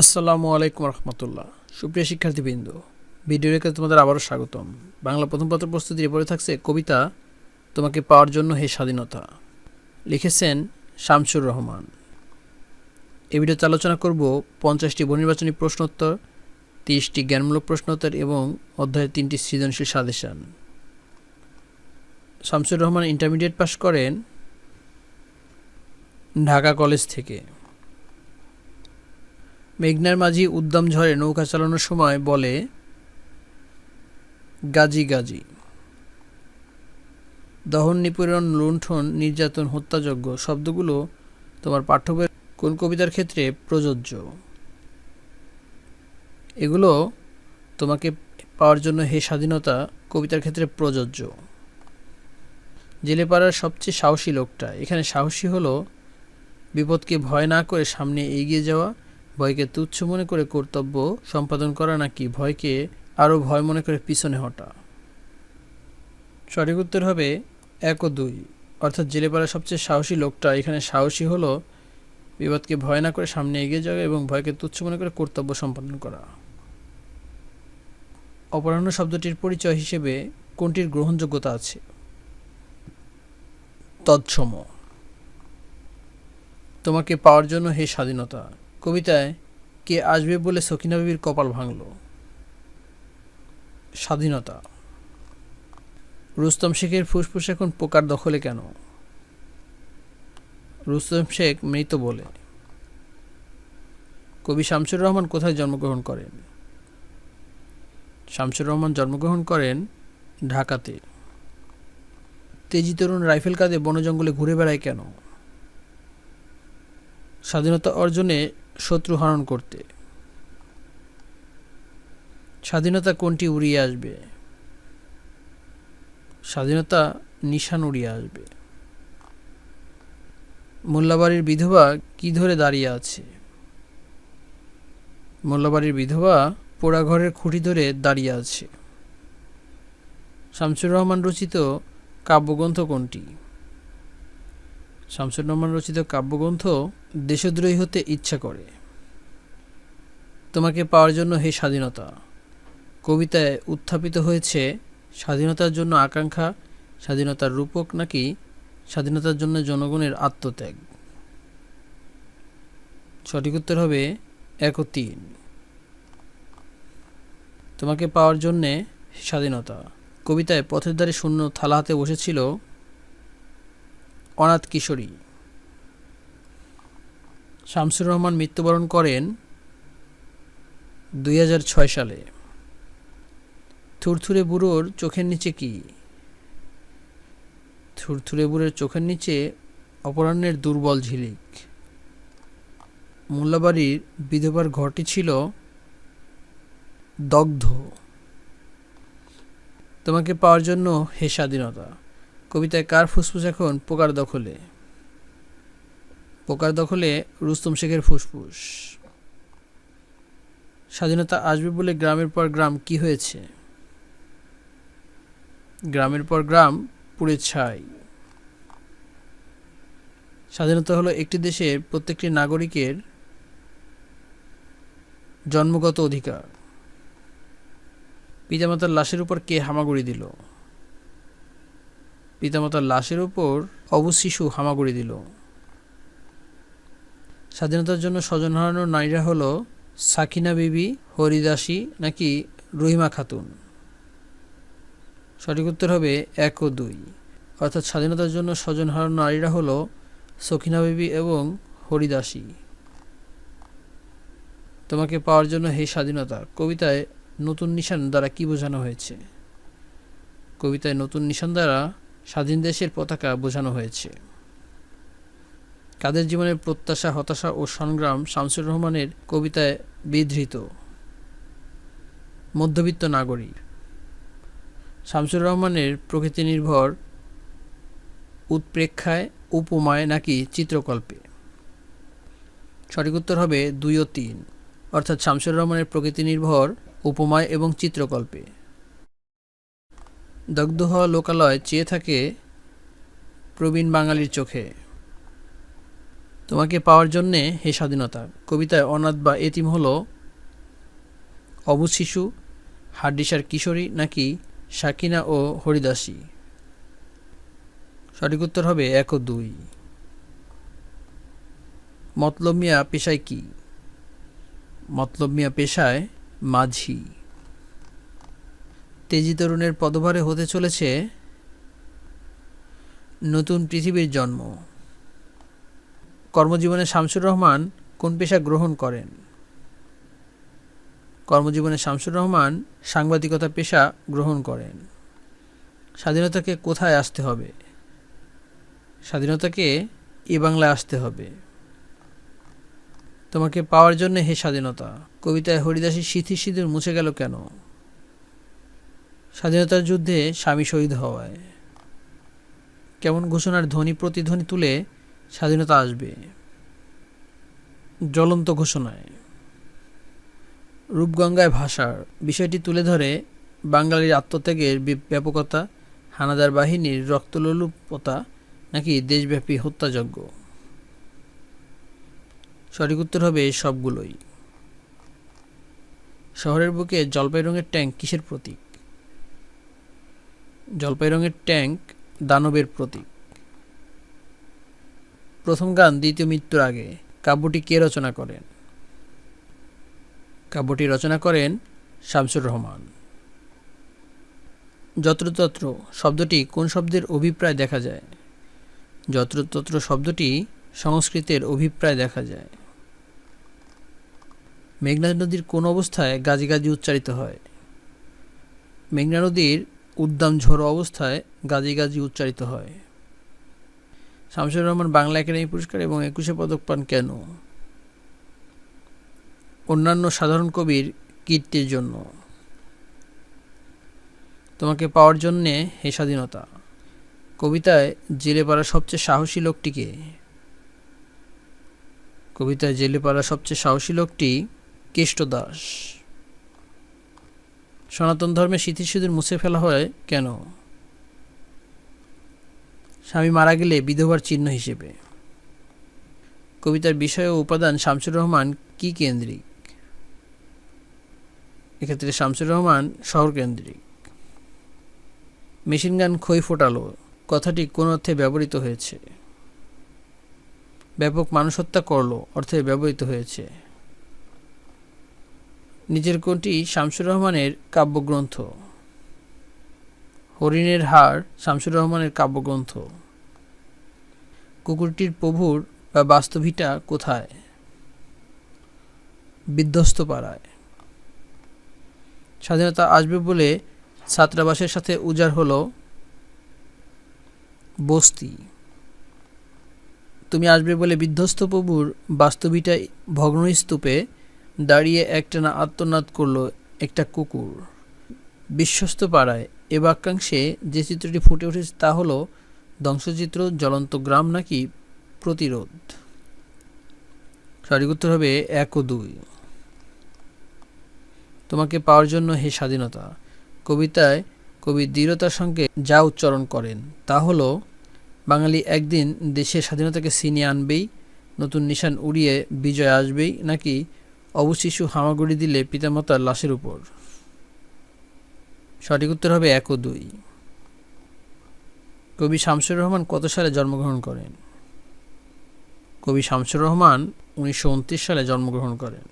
আসসালামু আলাইকুম রহমতুল্লাহ। সুপ্রিয় শিক্ষার্থীবৃন্দ ভিডিও রেখে তোমাদের আবারও স্বাগতম। বাংলা প্রথম পত্র প্রস্তুতির থাকছে কবিতা তোমাকে পাওয়ার জন্য হে স্বাধীনতা। লিখেছেন শামসুর রহমান। এই ভিডিওতে আলোচনা করব পঞ্চাশটি বহুনির্বাচনী প্রশ্নোত্তর, তিরিশটি জ্ঞানমূলক প্রশ্নোত্তর এবং অধ্যায়ের তিনটি সৃজনশীল সাজেশন। শামসুর রহমান ইন্টারমিডিয়েট পাশ করেন ঢাকা কলেজ থেকে। মেঘনার মাঝি উদ্দাম ঝড়ে নৌকা চালানোর সময় বলে, গাজী গাজী। দহন নিপীড়ন, লুণ্ঠন, নির্যাতন, হত্যাযজ্ঞ শব্দগুলো তোমার পাঠ্যবই কোন কবিতার ক্ষেত্রে প্রযোজ্য? এগুলো তোমাকে পাওয়ার জন্য হে স্বাধীনতা কবিতার ক্ষেত্রে প্রযোজ্য। জেলেপাড়ার সবচেয়ে সাহসী লোকটা। এখানে সাহসী হলো বিপদকে ভয় না করে সামনে এগিয়ে যাওয়া ভয়কে তুচ্ছ মনে করে কর্তব্য সম্পাদন করা নাকি ভয়কে আরও ভয় মনে করে পিছনে হটা? সঠিক উত্তর হবে এক ও দুই। অর্থাৎ জেলেপাড়ার সবচেয়ে সাহসী লোকটা। এখানে সাহসী হলো বিপদকে ভয় না করে সামনে এগিয়ে যাওয়া এবং ভয়কে তুচ্ছ মনে করে কর্তব্য সম্পাদন করা। অপরাহ্ন শব্দটির পরিচয় হিসেবে কোনটির গ্রহণযোগ্যতা আছে? তৎসম। তোমাকে পাওয়ার জন্য হে স্বাধীনতা। কবিতায় কে আসবে বলে সকিনা বিবির কপাল ভাঙল। স্বাধীনতা। রুস্তম শেখের ফুসফুস এখন পোকার দখলে কেন? রুস্তম শেখ মৃত বলে। কবি শামসুর রহমান কোথায় জন্মগ্রহণ করেন? শামসুর রহমান জন্মগ্রহণ করেন ঢাকাতে। তেজি তরুণ রাইফেল কাঁধে বন জঙ্গলে ঘুরে বেড়ায় কেন? স্বাধীনতা অর্জনে শত্রু হরণ করতে। স্বাধীনতা কোনটি উড়িয়ে আসবে? স্বাধীনতা নিশান উড়িয়ে আসবে। মোল্লাবাড়ির বিধবা কি ধরে দাঁড়িয়ে আছে? মোল্লাবাড়ির বিধবা পোড়া ঘরের খুঁটি ধরে দাঁড়িয়ে আছে। শামসুর রহমান রচিত কাব্যগ্রন্থ কোনটি? শামসুর রহমান রচিত কাব্যগ্রন্থ দেশদ্রোহী হতে ইচ্ছা করে। তোমাকে পাওয়ার জন্য হে স্বাধীনতা। কবিতায় উত্থাপিত হয়েছে, স্বাধীনতার জন্য আকাঙ্ক্ষা, স্বাধীনতার রূপক নাকি স্বাধীনতার জন্য জনগণের আত্মত্যাগ? সঠিক উত্তর হবে এক ও তিন। তোমাকে পাওয়ার জন্যে স্বাধীনতা। কবিতায় পথের দ্বারে শূন্য থালা হাতে বসেছিল অনাথ কিশোরী। শামসুর রহমান মৃত্যুবরণ করেন দুই হাজার ছয় সালে। থুরথুরে বুড়োর চোখের নিচে কি? থুরথুরে বুড়োর চোখের নিচে অপরাহ্নের দুর্বল ঝিলিক। মোল্লাবাড়ির বিধবার ঘরটি ছিল দগ্ধ। তোমাকে পাওয়ার জন্য হে স্বাধীনতা। কবিতায় কার ফুসফুস এখন? পোকার দখলে। পোকার দখলে রুস্তম শেখের ফুসফুস। স্বাধীনতা আসবে বলে গ্রামের পর গ্রাম কি হয়েছে? গ্রামের পর গ্রাম পুড়ে ছাই। স্বাধীনতা হলো একটি দেশের প্রত্যেকটি নাগরিকের জন্মগত অধিকার। পিতামাতার লাশের উপর কে হামাগুড়ি দিল? পিতামাতার লাশের উপর অবু শিশু হামাগুড়ি দিল। স্বাধীনতার জন্য স্বজন হারানোর নারীরা হলো সাকিনা বিবি, হরিদাসী নাকি রহিমা খাতুন? সঠিক উত্তর হবে এক ও দুই। অর্থাৎ স্বাধীনতার জন্য স্বজন হারানো নারীরা হলো সখিনা বিবি এবং হরিদাসী। তোমাকে পাওয়ার জন্য হে স্বাধীনতা, কবিতায় নতুন নিশান দ্বারা কি বোঝানো হয়েছে? কবিতায় নতুন নিশান দ্বারা স্বাধীন দেশের পতাকা বোঝানো হয়েছে। কাদের জীবনের প্রত্যাশা, হতাশা ও সংগ্রাম শামসুর রহমানের কবিতায় বিধৃত। মধ্যবিত্ত নাগরিক। শামসুর রহমানের প্রকৃতি নির্ভর উৎপ্রেক্ষায় উপমায় নাকি চিত্রকল্পে? সঠিক উত্তর হবে দুই ও তিন। অর্থাৎ শামসুর রহমানের প্রকৃতি নির্ভর উপমায় এবং চিত্রকল্পে। দগ্ধ হওয়া লোকালয় চেয়ে থাকে প্রবীণ বাঙালির চোখে। তোমাকে পাওয়ার জন্যে হে স্বাধীনতা, কবিতায় অনাথ বা এতিম হলো অবুজ শিশু, হাড্ডিসার কিশোরী নাকি সাকিনা ও হরিদাসী? সঠিক উত্তর হবে এক ও দুই। মতলব মিয়া পেশায় কি? মতলব মিয়া পেশায় মাঝি। তেজি তরুণের পদভারে হতে চলেছে নতুন পৃথিবীর জন্ম। কর্মজীবনে শামসুর রহমান কোন পেশা গ্রহণ করেন? কর্মজীবনে শামসুর রহমান সাংবাদিকতা পেশা গ্রহণ করেন। স্বাধীনতাকে কোথায় আসতে হবে? স্বাধীনতাকে এ বাংলায় আসতে হবে। তোমাকে পাওয়ার জন্য হে স্বাধীনতা, কবিতায় হরিদাসী সিথি সিঁদুর মুছে গেল কেন? স্বাধীনতার যুদ্ধে স্বামী শহীদ হওয়ায়। কেমন ঘোষণার ধ্বনি প্রতিধ্বনি তুলে স্বাধীনতা আসবে। জ্বলন্ত ঘোষণায়। রূপগঙ্গায় ভাষার বিষয়টি তুলে ধরে বাঙালির আত্মত্যাগের ব্যাপকতা, হানাদার বাহিনীর রক্তলোলুপতা নাকি দেশব্যাপী হত্যাযজ্ঞ? সঠিক উত্তর হবে সবগুলোই। শহরের বুকে জলপাই রঙের ট্যাঙ্ক কিসের প্রতীক? জলপাই রঙের ট্যাঙ্ক দানবের প্রতীক। প্রথম গান, দ্বিতীয় মৃত্যুর আগে। কাব্যটি কে রচনা করেন? কাব্যটি রচনা করেন শামসুর রহমান। যত্রতত্র শব্দটি কোন শব্দের অভিপ্রায় দেখা যায়? যত্রতত্র শব্দটি সংস্কৃতের অভিপ্রায় দেখা যায়। মেঘনা নদীর কোন অবস্থায় গাজি গাজি উচ্চারিত হয়? মেঘনা নদীর উদ্দাম ঝোড়ো অবস্থায় গাজি গাজি উচ্চারিত হয়। শামসুর রহমান বাংলা একাডেমি পুরস্কার এবং একুশে পদক পান কেন? অন্যান্য সাধারণ কবির কীর্তির জন্য। তোমাকে পাওয়ার জন্যে হে স্বাধীনতা। কবিতায় জেলে পাড়া সবচেয়ে সাহসী লোকটিকে কবিতায় জেলে পাড়া সবচেয়ে সাহসী লোকটি কেষ্ট দাস। সনাতন ধর্মে স্মৃতিসুদূর মুছে ফেলা হয় কেন? স্বামী মারা গেলে বিধবার চিহ্ন হিসেবে। কবিতার বিষয় ও উপাদান শামসুর রহমান কি কেন্দ্রিক? এক্ষেত্রে শামসুর রহমান শহর কেন্দ্রিক। মেশিন গান খই ফোটালো, কথাটি কোন অর্থে ব্যবহৃত হয়েছে? ব্যাপক মানুষ হত্যা করল, অর্থে ব্যবহৃত হয়েছে। নিজের কোনটি শামসুর রহমানের কাব্যগ্রন্থ? হরিণের হাড় শামসুর রহমানের কাব্যগ্রন্থ। কুকুরটির প্রভুর বা বাস্তবিটা কোথায়? বিধ্বস্ত পাড়ায় স্বাধীনতা আসবে বলে ছাত্রাবাসের সাথে উজাড় হলো বস্তি। তুমি আসবে বলে বিধ্বস্ত প্রভুর বাস্তবিটা ভগ্নস্তূপে দাঁড়িয়ে একটানা আত্মনাদ করল একটা কুকুর। বিশ্বস্ত পাড়ায় এ বাক্যাংশে যে চিত্রটি ফুটে উঠেছে তা হলো ধ্বংসচিত্র জ্বলন্ত গ্রাম নাকি প্রতিরোধ? সঠিক উত্তর হবে এক ও দুই। তোমাকে পাওয়ার জন্য হে স্বাধীনতা, কবিতায় কবি দৃঢ়তার সঙ্গে যা উচ্চারণ করেন তা হলো, বাঙালি একদিন দেশের স্বাধীনতাকে ছিনিয়ে আনবেই, নতুন নিশান উড়িয়ে বিজয় আসবেই নাকি অবশিশু হামাগুড়ি দিলে পিতামাতার লাশের উপর? সঠিক উত্তর হবে এক ও দুই। কবি শামসুর রহমান কত সালে জন্মগ্রহণ করেন? কবি শামসুর রহমান উনিশশো উনত্রিশ সালে জন্মগ্রহণ করেন।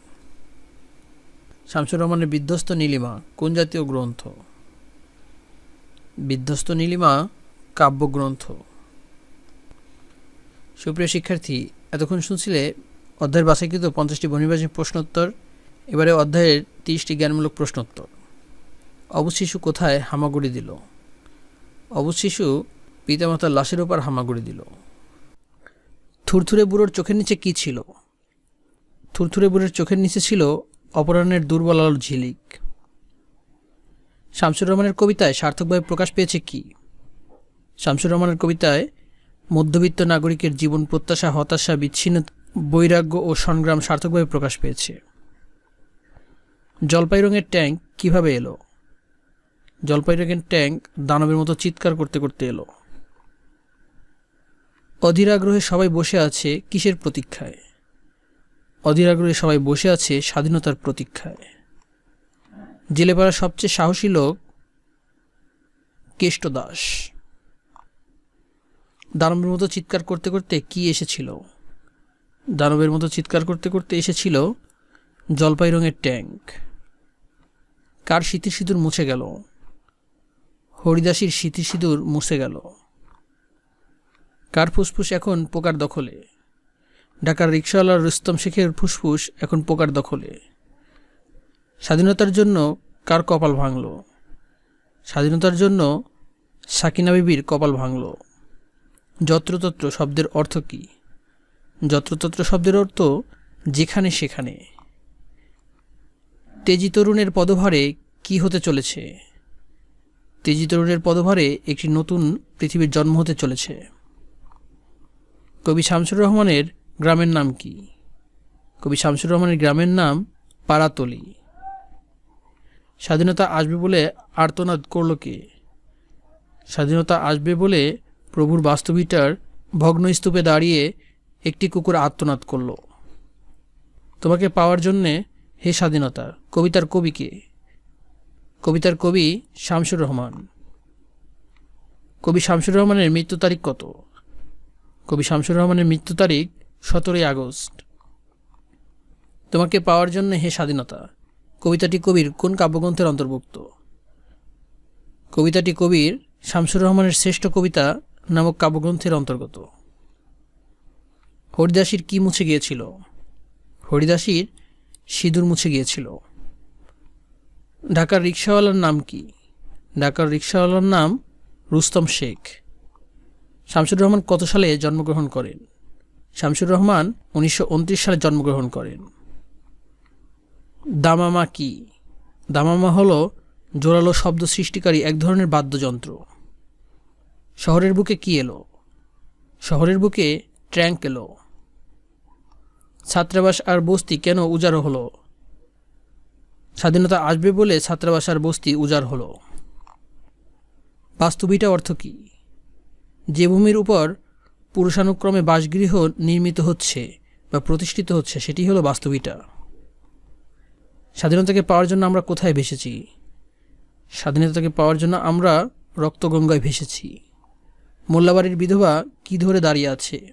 শামসুর রহমানের বিধ্বস্ত নীলিমা কোন জাতীয় গ্রন্থ? বিধ্বস্ত নীলিমা কাব্যগ্রন্থ। সুপ্রিয় শিক্ষার্থী, এতক্ষণ শুনছিলে অধ্যায়ের বাছাইকৃত পঞ্চাশটি বনির্বাচনী প্রশ্নোত্তর, এবারে অধ্যায়ের তিরিশটি জ্ঞানমূলক প্রশ্নোত্তর। অবশিশু কোথায় হামাগুড়ি দিল? অবশিশু পিতামাতার লাশের ওপর হামাগুড়ি দিল। থুরথুরে বুড়োর চোখের নিচে কি ছিল? থুরথুরে বুড়োর চোখের নিচে ছিল অপরাহ্নের দুর্বল আলোর ঝিলিক। শামসুর রহমানের কবিতায় সার্থকভাবে প্রকাশ পেয়েছে কি? শামসুর রহমানের কবিতায়, মধ্যবিত্ত নাগরিকের জীবন প্রত্যাশা, হতাশা, বিচ্ছিন্ন, বৈরাগ্য ও সংগ্রাম সার্থকভাবে প্রকাশ পেয়েছে। জলপাই রঙের ট্যাঙ্ক কীভাবে এলো? জলপাই রঙের ট্যাঙ্ক দানবের মতো চিৎকার করতে করতে এলো। অধীর আগ্রহে সবাই বসে আছে কিসের প্রতীক্ষায়? অধীর আগ্রহে সবাই বসে আছে স্বাধীনতার প্রতীক্ষায়। জেলেপাড়ার সবচেয়ে সাহসী লোক কেষ্ট দাস। দানবের মতো চিৎকার করতে করতে কি এসেছিল? দানবের মতো চিৎকার করতে করতে এসেছিল জলপাই রঙের ট্যাঙ্ক। কার স্মৃতি সিঁদুর মুছে গেল? হরিদাসীর স্মৃতি সিঁদুর মুছে গেল। কার ফুসফুস এখন পোকার দখলে? ঢাকার রিক্সাওয়ালার রুস্তম শেখের ফুসফুস এখন পোকার দখলে। স্বাধীনতার জন্য কার কপাল ভাঙল? স্বাধীনতার জন্য সাকিনা বিবির কপাল ভাঙল। যত্রতত্র শব্দের অর্থ কী? যত্রতত্র শব্দের অর্থ যেখানে সেখানে। তেজি তরুণের পদভারে কি হতে চলেছে? তেজি তরুণের পদভারে একটি নতুন পৃথিবীর জন্ম হতে চলেছে। কবি শামসুর রহমানের গ্রামের নাম কি? কবি শামসুর রহমানের গ্রামের নাম পাড়াতলি। স্বাধীনতা আসবে বলে আর্তনাদ করল কে? স্বাধীনতা আসবে বলে প্রভুর বাস্তবিটার ভগ্নস্তূপে দাঁড়িয়ে একটি কুকুর আত্মনাদ করল। তোমাকে পাওয়ার জন্যে হে স্বাধীনতা, কবিতার কবি কে? কবিতার কবি শামসুর রহমান। কবি শামসুর রহমানের মৃত্যু তারিখ কত? কবি শামসুর রহমানের মৃত্যু তারিখ সতেরোই আগস্ট। তোমাকে পাওয়ার জন্য হে স্বাধীনতা, কবিতাটি কবির কোন কাব্যগ্রন্থের অন্তর্ভুক্ত? কবিতাটি কবির শামসুর রহমানের শ্রেষ্ঠ কবিতা নামক কাব্যগ্রন্থের অন্তর্গত। হরিদাসীর কি মুছে গিয়েছিল? হরিদাসীর সিঁদুর মুছে গিয়েছিল। ঢাকার রিক্সাওয়ালার নাম কি? ঢাকার রিক্সাওয়ালার নাম রুস্তম শেখ। শামসুর রহমান কত সালে জন্মগ্রহণ করেন? শামসুর রহমান উনিশশো উনত্রিশ সালে জন্মগ্রহণ করেন। দামামা কি? দামামা হলো জোরালো শব্দ সৃষ্টিকারী এক ধরনের বাদ্যযন্ত্র। শহরের বুকে কি এলো? শহরের বুকে ট্র্যাঙ্ক এলো। ছাত্রাবাস আর বস্তি কেন উজাড় হলো? স্বাধীনতা আসবে বলে ছাত্রাবাসার বস্তি উজাড় হলো। বাস্তবিটা অর্থ কী? যে ভূমির উপর পুরুষানুক্রমে বাসগৃহ নির্মিত হচ্ছে বা প্রতিষ্ঠিত হচ্ছে, সেটি হলো বাস্তবিটা স্বাধীনতাকে পাওয়ার জন্য আমরা কোথায় ভেসেছি? স্বাধীনতাকে পাওয়ার জন্য আমরা রক্তগঙ্গায় ভেসেছি। মোল্লাবাড়ির বিধবা কি ধরে দাঁড়িয়ে আছে?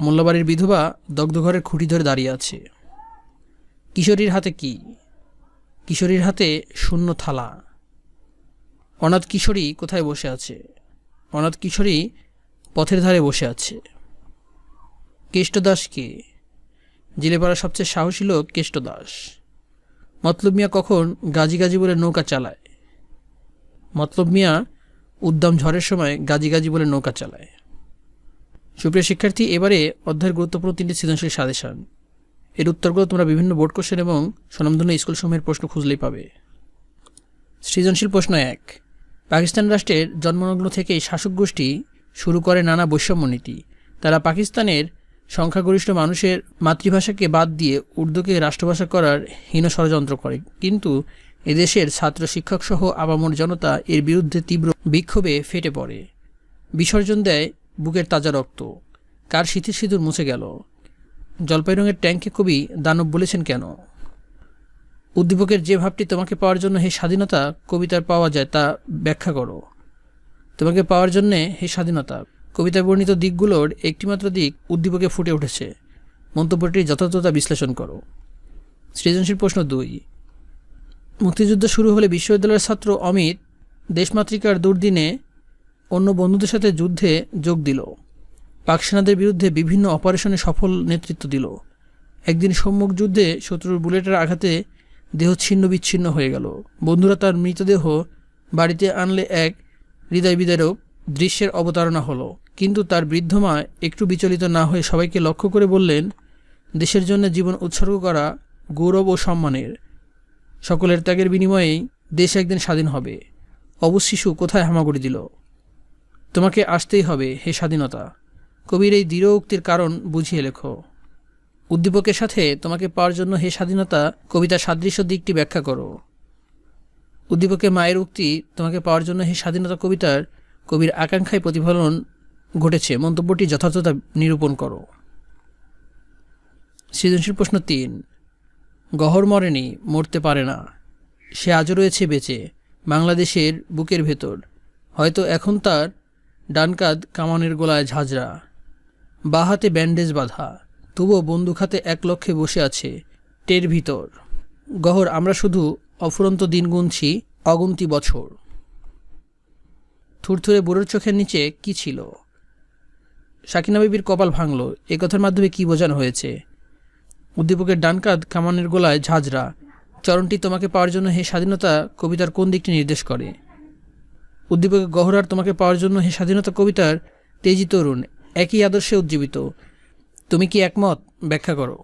মোল্লাবাড়ির বিধবা দগ্ধঘরের খুঁটি ধরে দাঁড়িয়ে আছে। কিশোরীর হাতে কি? কিশোরীর হাতে শূন্য থালা। অনাথ কিশোরী কোথায় বসে আছে? অনাথ কিশোরী পথের ধারে বসে আছে। কেষ্টদাস কে? জেলেপাড়ার সবচেয়ে সাহসী লোক কেষ্টদাস। মতলব মিয়া কখন গাজি গাজি বলে নৌকা চালায়? মতলব মিয়া উদ্দাম ঝড়ের সময় গাজি গাজি বলে নৌকা চালায়। সুপ্রিয় শিক্ষার্থী, এবারে অধ্যায়ের গুরুত্বপূর্ণ তিনটি সৃজনশীল সাজেশন। এর উত্তরগুলো তোমরা বিভিন্ন বোর্ড কোশ্চেন এবং স্বনামধন্য স্কুলসমূহের প্রশ্ন খুঁজলেই পাবে। সৃজনশীল প্রশ্ন এক, পাকিস্তান রাষ্ট্রের জন্মলগ্ন থেকেই শাসক গোষ্ঠী শুরু করে নানা বৈষম্য নীতি। তারা পাকিস্তানের সংখ্যাগরিষ্ঠ মানুষের মাতৃভাষাকে বাদ দিয়ে উর্দুকে রাষ্ট্রভাষা করার হীন ষড়যন্ত্র করে। কিন্তু এদেশের ছাত্র শিক্ষকসহ আবামর জনতা এর বিরুদ্ধে তীব্র বিক্ষোভে ফেটে পড়ে। বিসর্জন দেয় বুকের তাজা রক্ত। কার শীতের সিঁদুর মুছে গেল? জলপাই রঙের ট্যাঙ্কে কবি দানব বলেছেন কেন? উদ্দীপকের যে ভাবটি তোমাকে পাওয়ার জন্য হে স্বাধীনতা কবিতার পাওয়া যায় তা ব্যাখ্যা করো। তোমাকে পাওয়ার জন্যে হে স্বাধীনতা কবিতায় বর্ণিত দিকগুলোর একটিমাত্র দিক উদ্দীপকে ফুটে উঠেছে। মন্তব্যটির যথাযথতা বিশ্লেষণ করো। সৃজনশীল প্রশ্ন দুই। মুক্তিযুদ্ধ শুরু হলে বিশ্ববিদ্যালয়ের ছাত্র অমিত দেশমাতৃকার দুর্দিনে অন্য বন্ধুদের সাথে যুদ্ধে যোগ দিল। পাক সেনাদের বিরুদ্ধে বিভিন্ন অপারেশনে সফল নেতৃত্ব দিল। একদিন সম্মুখ যুদ্ধে শত্রুর বুলেটের আঘাতে দেহ ছিন্ন বিচ্ছিন্ন হয়ে গেল। বন্ধুরা তার মৃতদেহ বাড়িতে আনলে এক হৃদয় বিদারক দৃশ্যের অবতারণা হলো। কিন্তু তার বৃদ্ধ মা একটু বিচলিত না হয়ে সবাইকে লক্ষ্য করে বললেন, দেশের জন্য জীবন উৎসর্গ করা গৌরব ও সম্মানের। সকলের ত্যাগের বিনিময়েই দেশ একদিন স্বাধীন হবে। অবশিশু কোথায় হামাগুড়ি দিল? তোমাকে আসতেই হবে, হে স্বাধীনতা। কবির এই দৃঢ় উক্তির কারণ বুঝিয়ে লেখো। উদ্দীপকের সাথে তোমাকে পাওয়ার জন্য হে স্বাধীনতা, কবিতার সাদৃশ্য দিকটি ব্যাখ্যা করো। উদ্দীপকের মায়ের উক্তি তোমাকে পাওয়ার জন্য হে স্বাধীনতা কবিতার কবির আকাঙ্ক্ষায় প্রতিফলন ঘটেছে। মন্তব্যটি যথার্থতা নিরূপণ করো। সৃজনশীল প্রশ্ন তিন, গহর মরেনি, মরতে পারে না। সে আজও রয়েছে বেঁচে, বাংলাদেশের বুকের ভেতর। হয়তো এখন তার ডান কাঁধ কামানের গোলায় ঝাঁঝরা। বা হাতে ব্যান্ডেজ বাঁধা, তবুও বন্দুক হাতে এক লক্ষ্যে বসে আছে টের ভিতর। গহর, আমরা শুধু অফুরন্ত দিন গুনছি অগুন্তি বছর। থুরথুরে বুড়োর চোখের নিচে কি ছিল? সাকিনা বিবির কপাল ভাঙল, এ কথার মাধ্যমে কি বোঝানো হয়েছে? উদ্দীপকের ডান কাঁধ কামানের গোলায় ঝাঁঝরা, চরণটি তোমাকে পাওয়ার জন্য হে স্বাধীনতা কবিতার কোন দিকটি নির্দেশ করে? উদ্দীপকের গহরার তোমাকে পাওয়ার জন্য হে স্বাধীনতা কবিতার তেজি তরুণ একই আদর্শে উজ্জীবিত। তুমি কি একমত? ব্যাখ্যা করো।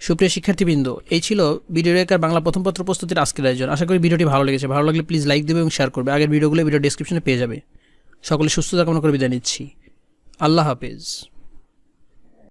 সুপ্রিয় শিক্ষার্থীবৃন্দ, এই ছিল ভিডিও রেখার বাংলা প্রথম পত্র প্রস্তুতির আজকের আয়োজন। আশা করি ভিডিওটি ভালো লেগেছে। ভালো লাগলে প্লিজ লাইক দেবে এবং শেয়ার করবে। আগের ভিডিওগুলো ভিডিও ডিসক্রিপশনে পেয়ে যাবে। সকলে সুস্থতা কামনা করে বিদায় নিচ্ছি। আল্লাহ হাফেজ।